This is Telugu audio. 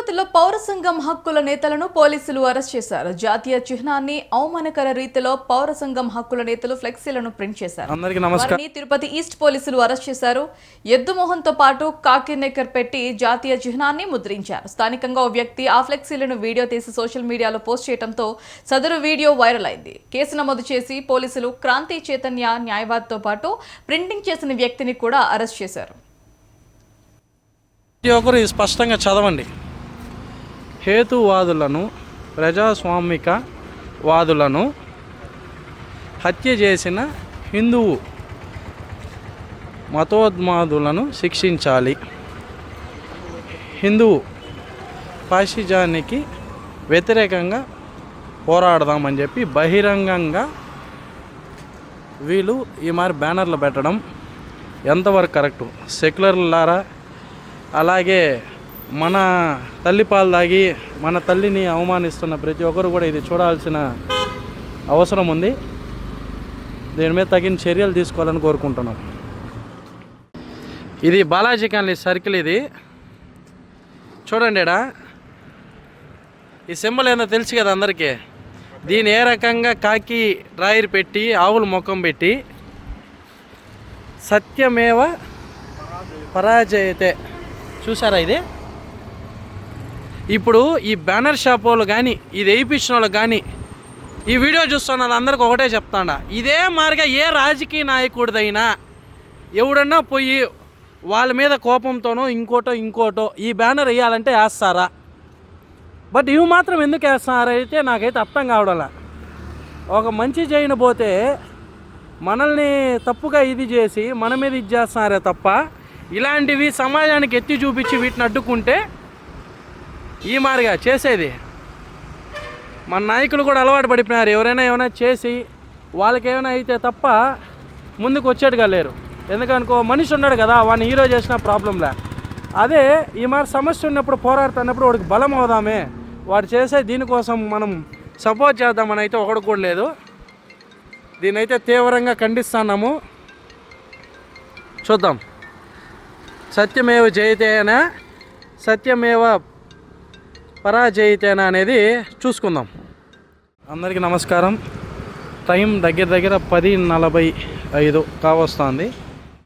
తిరుపతిలో పౌర సంఘం హక్కుల నేతలను పోలీసులు అరెస్ట్ చేశారు. జాతీయ చిహ్నాన్ని అవమానకర రీతిలో పౌర సంఘం హక్కుల నేతలు ఫ్లెక్సీలను ప్రింట్ చేశారు. వారిని తిరుపతి ఈస్ట్ పోలీసులు అరెస్ట్ చేశారు. ఎద్దు మొహంతో పాటు కాకి నెక్కర్ పెట్టి జాతీయ చిహ్నాన్ని ముద్రించారు. స్థానికంగా ఓ వ్యక్తి ఆ ఫ్లెక్సీలను వీడియో తీసి సోషల్ మీడియాలో పోస్ట్ చేయడంతో సదరు వీడియో వైరల్ అయింది. కేసు నమోదు చేసి పోలీసులు క్రాంతి చైతన్య న్యాయవాదితో పాటు ప్రింటింగ్ చేసిన వ్యక్తిని కూడా అరెస్ట్ చేశారు. ప్రతి ఒక్కరు స్పష్టంగా చదవండి. హేతువాదులను ప్రజాస్వామిక వాదులను హత్య చేసిన హిందువు మతోన్మాదులను శిక్షించాలి. హిందువు ఫాషిజానికి వ్యతిరేకంగా పోరాడదామని చెప్పి బహిరంగంగా వీళ్ళు ఈ మరి బ్యానర్లు పెట్టడం ఎంతవరకు కరెక్టు? సెక్యులర్లారా? అలాగే మన తల్లి పాలు తాగి మన తల్లిని అవమానిస్తున్న ప్రతి ఒక్కరు కూడా ఇది చూడాల్సిన అవసరం ఉంది. దీని మీద తగిన చర్యలు తీసుకోవాలని కోరుకుంటున్నాం. ఇది బాలాజీ కాలనీ సర్కిల్ ఇది. చూడండి ఈ సింబల్ ఏందో తెలుసు కదా అందరికీ. దీని ఏ రకంగా కాకి డ్రాయర్ పెట్టి ఆవులు ముఖం పెట్టి సత్యమేవ పరాజయతే. చూసారా ఇది? ఇప్పుడు ఈ బ్యానర్ షాప్ వాళ్ళు కానీ ఇది వేయించిన వాళ్ళు కానీ ఈ వీడియో చూస్తున్న వాళ్ళందరికీ ఒకటే చెప్తాడా. ఇదే మార్గ ఏ రాజకీయ నాయకుడిదైనా ఎవడన్నా పోయి వాళ్ళ మీద కోపంతోనో ఇంకోటో ఇంకోటో ఈ బ్యానర్ వేయాలంటే వేస్తారా? బట్ ఇవి మాత్రం ఎందుకు వేస్తున్నారైతే నాకైతే అర్థం కావడంలా. ఒక మంచి చేయను పోతే మనల్ని తప్పుగా ఇది చేసి మన మీద ఇది చేస్తున్నారే తప్ప ఇలాంటివి సమాజానికి ఎత్తి చూపించి వీటిని అడ్డుకుంటే ఈ మారిగా చేసేది. మన నాయకులు కూడా అలవాటు పడిపోయినారు. ఎవరైనా ఏమైనా చేసి వాళ్ళకి ఏమైనా అయితే తప్ప ముందుకు వచ్చేట్టుగా లేరు. ఎందుకనుకో మనిషి ఉన్నాడు కదా వాడిని హీరో చేసిన ప్రాబ్లంలే. అదే ఈ మరి సమస్య ఉన్నప్పుడు పోరాడుతున్నప్పుడు వాడికి బలం అవుదామే. వాడు చేసే దీనికోసం మనం సపోర్ట్ చేద్దామని అయితే ఒకడు కూడా లేదు. దీనైతే తీవ్రంగా ఖండిస్తున్నాము. చూద్దాం. సత్యమేవ జయతేన సత్యమేవ పరాజయితేనా అనేది చూసుకుందాం. అందరికీ నమస్కారం. టైం దగ్గర దగ్గర పది నలభై ఐదు కావస్తుంది.